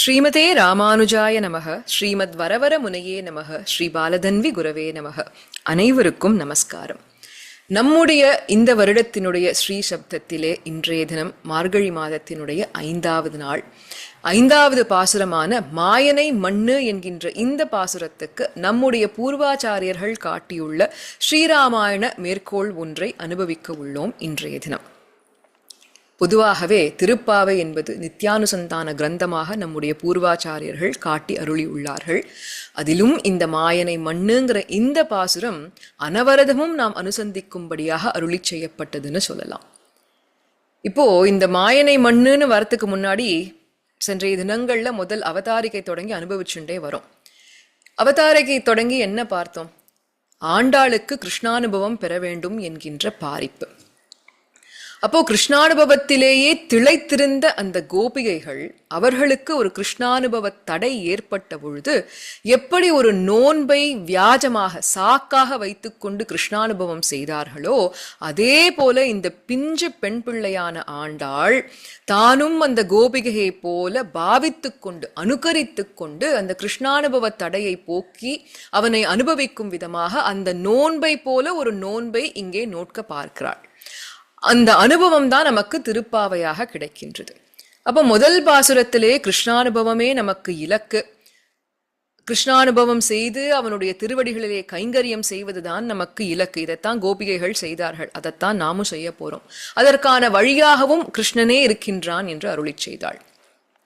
ஸ்ரீமதே ராமானுஜாய நமக ஸ்ரீமத் வரவர முனையே நமக ஸ்ரீ பாலதன்வி குரவே நமக. அனைவருக்கும் நமஸ்காரம். நம்முடைய இந்த வருடத்தினுடைய ஸ்ரீ சப்தத்திலே இன்றைய தினம் மார்கழி மாதத்தினுடைய ஐந்தாவது நாள். ஐந்தாவது பாசுரமான மாயனை மண்ணு என்கின்ற இந்த பாசுரத்துக்கு நம்முடைய பூர்வாச்சாரியர்கள் காட்டியுள்ள ஸ்ரீராமாயண மேற்கோள் ஒன்றை அனுபவிக்க உள்ளோம் இன்றைய தினம். பொதுவாகவே திருப்பாவை என்பது நித்யானுசந்தான கிரந்தமாக நம்முடைய பூர்வாச்சாரியர்கள் காட்டி அருளி உள்ளார்கள் அதிலும் இந்த மாயனை மண்ணுங்கிற இந்த பாசுரம் அனவரதமும் நாம் அனுசந்திக்கும்படியாக அருளி செய்யப்பட்டதுன்னு சொல்லலாம். இப்போ இந்த மாயனை மண்ணுன்னு வரத்துக்கு முன்னாடி சென்றைய தினங்களில் முதல் அவதாரிகை தொடங்கி அனுபவிச்சுட்டே வரோம். அவதாரிகை தொடங்கி என்ன பார்த்தோம்? ஆண்டாளுக்கு கிருஷ்ணானுபவம் பெற வேண்டும் என்கின்ற பாரிப்பு. அப்போ கிருஷ்ணானுபவத்திலேயே திளைத்திருந்த அந்த கோபிகைகள் அவர்களுக்கு ஒரு கிருஷ்ணானுபவ தடை ஏற்பட்ட பொழுது எப்படி ஒரு நோன்பை வியாஜமாக சாக்காக வைத்துக்கொண்டு கிருஷ்ணானுபவம் செய்தார்களோ அதே போல இந்த பிஞ்சு பெண் பிள்ளையான ஆண்டாள் தானும் அந்த கோபிகையை போல பாவித்து கொண்டு அனுகரித்து கொண்டு அந்த கிருஷ்ணானுபவ தடையை போக்கி அவனை அனுபவிக்கும் விதமாக அந்த நோன்பை போல ஒரு நோன்பை இங்கே நோட்க பார்க்கிறாள். அந்த அனுபவம் தான் நமக்கு திருப்பாவையாக கிடைக்கின்றது. அப்போ முதல் பாசுரத்திலே கிருஷ்ணானுபவமே நமக்கு இலக்கு. கிருஷ்ணானுபவம் செய்து அவனுடைய திருவடிகளிலே கைங்கரியம் செய்வதுதான் நமக்கு இலக்கு. இதைத்தான் கோபிகைகள் செய்தார்கள். அதைத்தான் நாமும் செய்ய போறோம். அதற்கான வழியாகவும் கிருஷ்ணனே இருக்கின்றான் என்று அருளி செய்தாள்.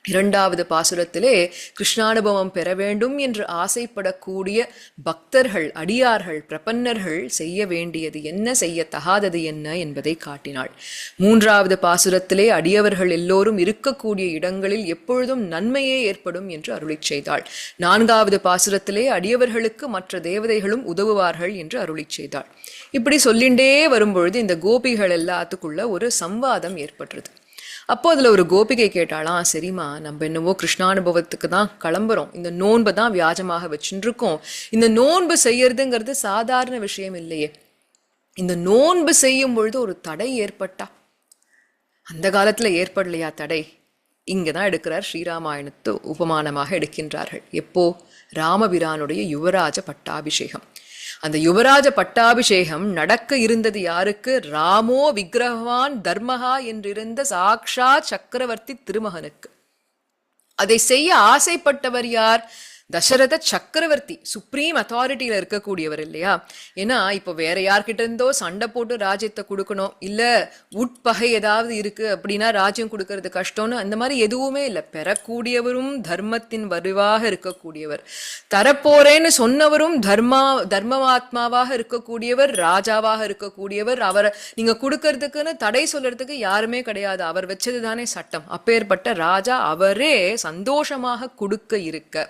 இரண்டாவது பாசுரத்திலே கிருஷ்ணானுபவம் பெற வேண்டும் என்று ஆசைப்படக்கூடிய பக்தர்கள் அடியார்கள் பிரபன்னர்கள் செய்ய வேண்டியது என்ன செய்ய தகாதது என்ன என்பதை காட்டினாள். மூன்றாவது பாசுரத்திலே அடியவர்கள் எல்லோரும் இருக்கக்கூடிய இடங்களில் எப்பொழுதும் நன்மையே ஏற்படும் என்று அருளி செய்தாள். நான்காவது பாசுரத்திலே அடியவர்களுக்கு மற்ற தேவதைகளும் உதவுவார்கள் என்று அருளி செய்தாள். இப்படி சொல்லிண்டே வரும்பொழுது இந்த கோபிகள் எல்லாத்துக்குள்ள ஒரு சம்வாதம் ஏற்பட்டது. அப்போ அதில் ஒரு கோபிகை கேட்டாலாம் சரிம்மா நம்ம என்னவோ கிருஷ்ணானுபவத்துக்கு தான் கிளம்புறோம். இந்த நோன்பை தான் வியாஜமாக வச்சுட்டு இருக்கோம் இந்த நோன்பு செய்யறதுங்கிறது சாதாரண விஷயம் இல்லையே. இந்த நோன்பு செய்யும் பொழுது ஒரு தடை ஏற்பட்டா? அந்த காலத்துல ஏற்படலையா தடை? இங்கே தான் எடுக்கிறார் ஸ்ரீராமாயணத்து உபமானமாக எடுக்கின்றார்கள். எப்போ? ராமபிரானுடைய யுவராஜ பட்டாபிஷேகம். அந்த யுவராஜ பட்டாபிஷேகம் நடக்க இருந்தது யாருக்கு? ராமோ விக்கிரகவான் தர்மஹா என்றிருந்த சாக்ஷா சக்கரவர்த்தி திருமகனுக்கு. அதை செய்ய ஆசைப்பட்டவர் யார்? தசரத சக்கரவர்த்தி சுப்ரீம் அத்தாரிட்டியில இருக்கக்கூடியவர் இல்லையா? ஏன்னா இப்போ வேற யார்கிட்ட இருந்தோ சண்டை போட்டு ராஜ்யத்தை கொடுக்கணும். இல்ல உட்பகை ஏதாவது இருக்கு அப்படின்னா ராஜ்யம் கொடுக்கறது கஷ்டம்னு அந்த மாதிரி எதுவுமே இல்லை. பெறக்கூடியவரும் தர்மத்தின் வடிவாக இருக்கக்கூடியவர். தரப்போறேன்னு சொன்னவரும் தர்மா தர்மமாத்மாவாக இருக்கக்கூடியவர் ராஜாவாக இருக்கக்கூடியவர். அவரை நீங்க கொடுக்கறதுக்குன்னு தடை சொல்றதுக்கு யாருமே கிடையாது. அவர் வச்சது தானே சட்டம். அப்பேற்பட்ட ராஜா அவரே சந்தோஷமாக கொடுக்க இருக்க.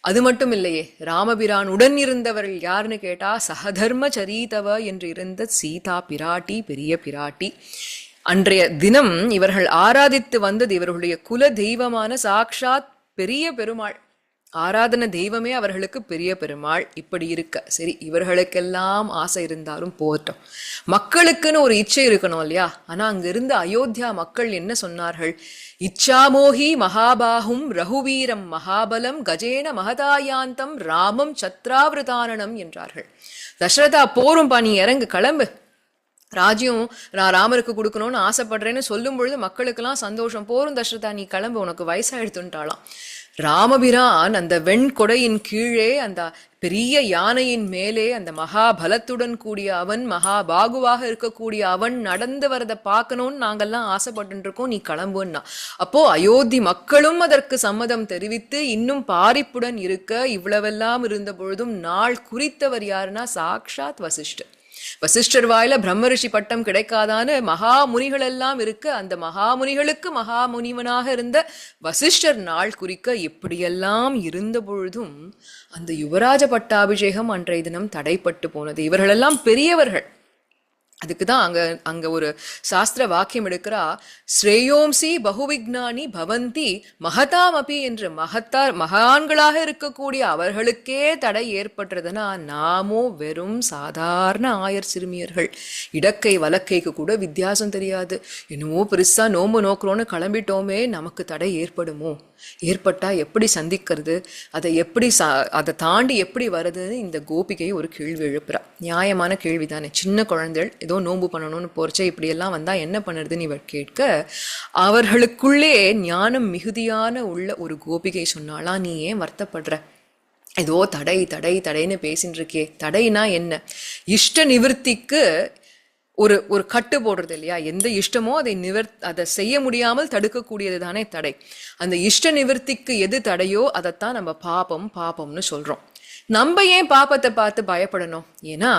அது மட்டும் இல்லையே ராமபிரான் உடன் இருந்தவர்கள் யாருன்னு கேட்டா சகதர்ம சரிதவ என்று இருந்த சீதா பிராட்டி பெரிய பிராட்டி. அன்றைய தினம் இவர்கள் ஆராதித்து வந்தது இவர்களுடைய குல தெய்வமான சாக்ஷாத் பெரிய பெருமாள். ஆராதன தெய்வமே அவர்களுக்கு பெரிய பெருமாள். இப்படி இருக்க. சரி இவர்களுக்கெல்லாம் ஆசை இருந்தாலும் போகட்டும். மக்களுக்குன்னு ஒரு இச்சை இருக்கணும் இல்லையா? ஆனா அங்கிருந்து அயோத்தியா மக்கள் என்ன சொன்னார்கள்? இச்சாமோகி மகாபாகும் ரகுவீரம் மகாபலம் கஜேன மகதாயாந்தம் ராமம் சத்ராவிரதானனம் என்றார்கள். தசரதா போரும் பா நீ இறங்கு கிளம்பு. ராஜ்யம் நான் ராமருக்கு கொடுக்கணும்னு ஆசைப்படுறேன்னு சொல்லும் பொழுது மக்களுக்கெல்லாம் சந்தோஷம். போரும் தசரதா நீ கிளம்பு உனக்கு வயசாயிடுத்துட்டாளாம் ராமபிரான் அந்த வெண்கொடையின் கீழே அந்த பெரிய யானையின் மேலே அந்த மகாபலத்துடன் கூடிய அவன் மகாபாகுவாக இருக்கக்கூடிய அவன் நடந்து வரதை பார்க்கணும்னு நாங்கள்லாம் ஆசைப்பட்டு இருக்கோம் நீ கிளம்புன்னா. அப்போ அயோத்தி மக்களும் அதற்கு சம்மதம் தெரிவித்து இன்னும் பாரிப்புடன் இருக்க இவ்வளவெல்லாம் இருந்த பொழுதும் நாள் குறித்தவர் யாருன்னா சாக்ஷாத் வசிஷ்டர். வசிஷ்டர் வாயில பிரம்மரிஷி பட்டம் கிடைக்காதான்னு மகா முனிகள் எல்லாம் இருக்க அந்த மகாமுனிகளுக்கு மகா முனிவனாக இருந்த வசிஷ்டர் நாள் குறிக்க எப்படியெல்லாம் இருந்த பொழுதும் அந்த யுவராஜ பட்டாபிஷேகம் அன்றைய தினம் தடைப்பட்டு போனது. இவர்களெல்லாம் பெரியவர்கள். அதுக்கு தான் அங்கே அங்கே ஒரு சாஸ்திர வாக்கியம் எடுக்கிறா ஸ்ரேயோம்சி பகுவிக்னானி பவந்தி மகதாமபி என்று மகத்தார் மகான்களாக இருக்கக்கூடிய அவர்களுக்கே தடை ஏற்பட்டுறதுன்னா நாமோ வெறும் சாதாரண ஆயர் சிறுமியர்கள். இடக்கை வலக்கைக்கு கூட வித்தியாசம் தெரியாது. என்னமோ பெருசாக நோம்பு நோக்குறோன்னு கிளம்பிட்டோமே நமக்கு தடை ஏற்படுமோ? ஏற்பட்டால் எப்படி சந்திக்கிறது? அதை எப்படி சா அதை தாண்டி எப்படி வருதுன்னு இந்த கோபிகை ஒரு கேள்வி எழுப்புறா. நியாயமான கேள்வி தானே சின்ன குழந்தைகள் ஏதோ நோன்பு பண்ணணும்னு போறச்சே இப்படியெல்லாம் வந்தால் என்ன பண்ணுறதுன்னு இவர் கேட்க அவர்களுக்குள்ளே ஞானம் மிகுதியான உள்ள ஒரு கோபிகை சொன்னாலாம் நீ ஏன் வருத்தப்படுற? ஏதோ தடை தடை தடைன்னு பேசின்னு இருக்கே தடைனா என்ன? இஷ்ட நிவர்த்திக்கு ஒரு ஒரு கட்டு போடுறது இல்லையா? எந்த இஷ்டமோ அதை நிவர் அதை செய்ய முடியாமல் தடுக்கக்கூடியது தானே தடை. அந்த இஷ்ட நிவர்த்திக்கு எது தடையோ அதைத்தான் நம்ம பாபம் பாபம்னு சொல்கிறோம் நம்ம ஏன் பாப்பத்தை பார்த்து பயப்படணும்? ஏன்னா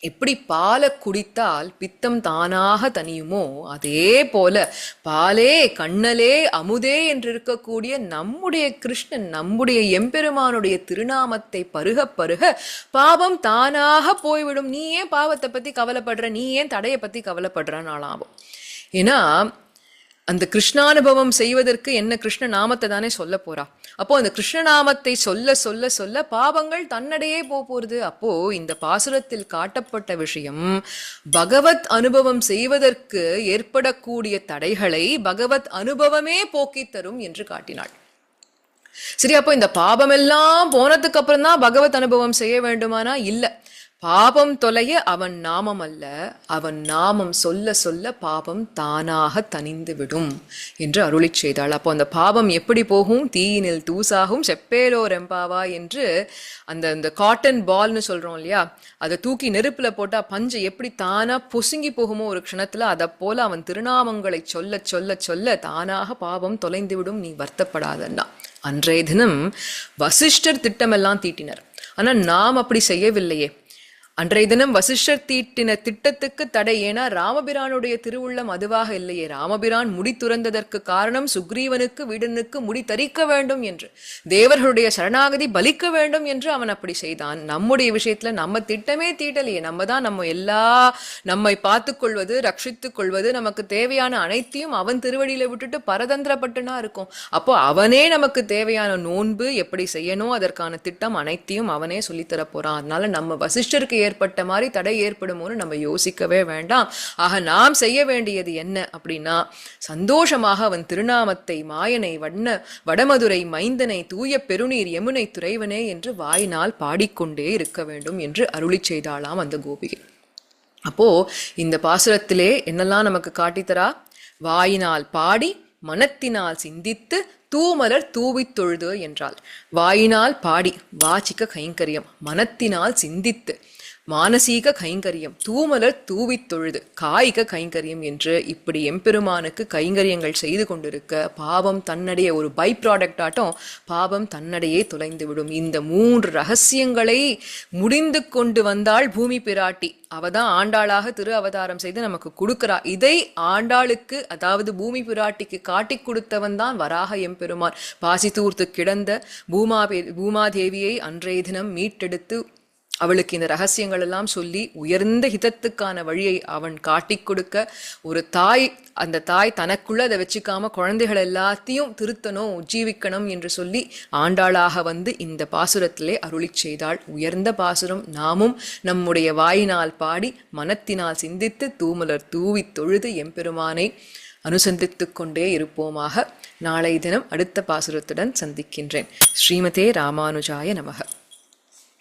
எப்படி பாலை குடித்தால் பித்தம் தானாக தனியுமோ அதே போல பாலே கண்ணலே அமுதே என்று இருக்கக்கூடிய நம்முடைய கிருஷ்ணன் நம்முடைய எம்பெருமானுடைய திருநாமத்தை பருக பருக பாவம் தானாக போய்விடும். நீ ஏன் பாவத்தை பத்தி கவலைப்படுற? நீ ஏன் தடையை பத்தி கவலைப்படுறனாலாகும் ஏன்னா அந்த கிருஷ்ணானுபவம் செய்வதற்கு என்ன கிருஷ்ண நாமத்தை தானே சொல்ல போறா. அப்போ அந்த கிருஷ்ண நாமத்தை சொல்ல சொல்ல சொல்ல பாவங்கள் தன்னடையே போக போறது. அப்போ இந்த பாசுரத்தில் காட்டப்பட்ட விஷயம் பகவத் அனுபவம் செய்வதற்கு ஏற்படக்கூடிய தடைகளை பகவத் அனுபவமே போக்கித் தரும் என்று காட்டினாள். சரி அப்போ இந்த பாபம் எல்லாம் போனதுக்கு அப்புறம் தான் பகவத் அனுபவம் செய்ய வேண்டுமானா? இல்ல. பாபம் தொலைய அவன் நாமம் அல்ல அவன் நாமம் சொல்ல சொல்ல பாபம் தானாக தனிந்து விடும் என்று அருளிச் செய்தாள். அப்போ அந்த பாபம் எப்படி போகும்? தீயினில் தூசாகும் செப்பேலோ ரெம்பாவா என்று அந்த அந்த காட்டன் பால்னு சொல்றோம் இல்லையா? அதை தூக்கி நெருப்புல போட்டா பஞ்சு எப்படி தானா பொசுங்கி போகுமோ ஒரு க்ஷணத்துல அதை போல அவன் திருநாமங்களை சொல்ல சொல்ல சொல்ல தானாக பாபம் தொலைந்து விடும் நீ வருத்தப்படாதன்னா அன்றைய தினம் வசிஷ்டர் திட்டமெல்லாம் தீட்டினர். ஆனால் நாம் அப்படி செய்யவில்லையே. அன்றைய தினம் வசிஷ்டர் தீட்டின திட்டத்துக்கு தடை. ஏனா ராமபிரானுடைய திருவுள்ளம் அதுவாக இல்லையே. ராமபிரான் முடி துறந்ததற்கு காரணம் சுக்ரீவனுக்கு வீடனுக்கு முடி தரிக்க வேண்டும் என்று. தேவர்களுடைய சரணாகதி பலிக்க வேண்டும் என்று அவன் அப்படி செய்தான். நம்முடைய விஷயத்துல நம்ம திட்டமே தீட்டலையே. நம்ம தான் நம்ம எல்லா நம்மை பார்த்து கொள்வது ரட்சித்துக் கொள்வது நமக்கு தேவையான அனைத்தையும் அவன் திருவடியில விட்டுட்டு பரதந்திரப்பட்டுனா இருக்கும். அப்போ அவனே நமக்கு தேவையான நோன்பு எப்படி செய்யணும் அதற்கான திட்டம் அனைத்தையும் அவனே சொல்லித்தர போறான். அதனால நம்ம வசிஷ்டருக்கு ஏற்பட்ட மாதிரி தடை ஏற்படுமோன்னு நம்ம யோசிக்கவே வேண்டாம். ஆக நாம் செய்ய வேண்டியது என்ன அப்படின்னா சந்தோஷமாக அவன் திருநாமத்தை மாயனை வண்ண வடமதுரை மைந்தனை தூய பெருநீர் யமுனை துறைவனே என்று வாயினால் பாடிக்கொண்டே இருக்க வேண்டும் என்று அருளிச் செய்தாளாம் அந்த கோபிகை. அப்போ இந்த பாசுரத்திலே என்னெல்லாம் நமக்கு காட்டித்தரா? வாயினால் பாடி மனத்தினால் சிந்தித்து தூமலர் தூவித்தொழுது தொழுது என்றால் வாயினால் பாடி வாச்சிக்க கைங்கரியம் மனத்தினால் சிந்தித்து மானசீக கைங்கரியம் தூமலர் தூவி தொழுது காய்க கைங்கரியம் என்று இப்படி எம்பெருமானுக்கு கைங்கரியங்கள் செய்து கொண்டிருக்க பாவம் தன்னடைய ஒரு பை ப்ராடக்ட் ஆட்டம் பாவம் தன்னடையே தொலைந்துவிடும். இந்த மூன்று ரகசியங்களை முடிந்து கொண்டு வந்தாள் பூமி பிராட்டி. அவதான் ஆண்டாளாக திரு அவதாரம் செய்து நமக்கு கொடுக்கிறா. இதை ஆண்டாளுக்கு அதாவது பூமி பிராட்டிக்கு காட்டி கொடுத்தவன் தான் வராக எம்பெருமான். பாசி தூர்த்து கிடந்த பூமா பூமாதேவியை அன்றைய தினம் மீட்டெடுத்து அவளுக்கு இந்த ரகசியங்கள் எல்லாம் சொல்லி உயர்ந்த ஹிதத்துக்கான வழியை அவன் காட்டி கொடுக்க ஒரு தாய் அந்த தாய் தனக்குள்ள அதை வச்சுக்காம குழந்தைகள் எல்லாத்தையும் திருத்தணும் உஜ்ஜீவிக்கணும் என்று சொல்லி ஆண்டாளாக வந்து இந்த பாசுரத்திலே அருளிச் செய்தாள். உயர்ந்த பாசுரம் நாமும் நம்முடைய வாயினால் பாடி மனத்தினால் சிந்தித்து தூமலர் தூவித் தொழுது எம்பெருமானை அனுசந்தித்து கொண்டே இருப்போமாக. நாளை தினம் அடுத்த பாசுரத்துடன் சந்திக்கின்றேன். ஸ்ரீமதே ராமானுஜாய நமக.